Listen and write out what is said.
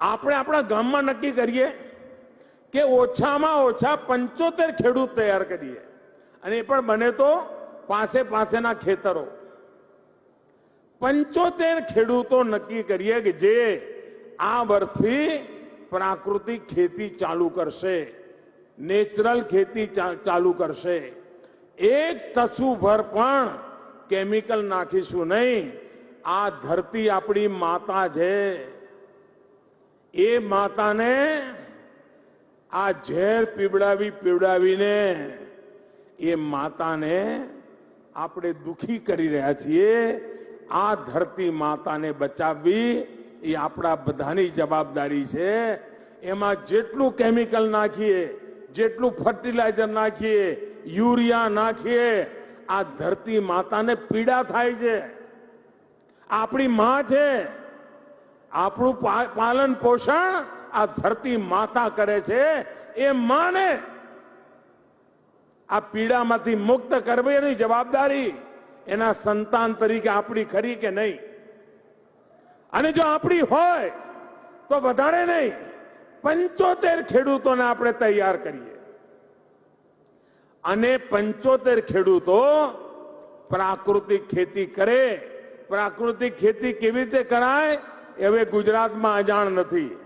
આપણે આપણા ગામમાં નક્કી કરીએ કે ઓછામાં ઓછા પંચોતેર ખેડૂત તૈયાર કરીએ. અને એ પણ બને તો પાસે પાસેના ખેતરો. પંચોતેર ખેડૂતો નક્કી કરીએ કે જે આ વર્ષથી પ્રાકૃતિક ખેતી ચાલુ કરશે. નેચરલ ખેતી ચાલુ કરશે. એક તસુભર પણ કેમિકલ નાખીશું નહીં. આ ધરતી આપણી માતા છે. એ માતાને આ ઝેર પીવડાવી પીવડાવીને એ માતાને આપણે દુખી કરી રહ્યા છીએ. આ ધરતી માતાને બચાવવી એ આપણા બધાની જવાબદારી છે. એમાં જેટલું કેમિકલ નાખીએ, જેટલું ફર્ટિલાઇઝર નાખીએ, યુરિયા નાખીએ, આ ધરતી માતાને પીડા થાય છે. આપણી માં છે. આપણું પાલન પોષણ આ ધરતી માતા કરે છે, એ માને. આ પીડામાંથી મુક્ત કરવી એની જવાબદારી. એના સંતાન તરીકે આપણી ખરી કે નહીં? અને જો આપણી હોય, તો વધારે નહીં. પંચોતેર ખેડૂતોને આપણે તૈયાર કરીએ. અને પંચોતેર ખેડૂતો પ્રાકૃતિક ખેતી કરે. પ્રાકૃતિક ખેતી કેવી રીતે કરાય? હવે ગુજરાતમાં અજાણ નથી.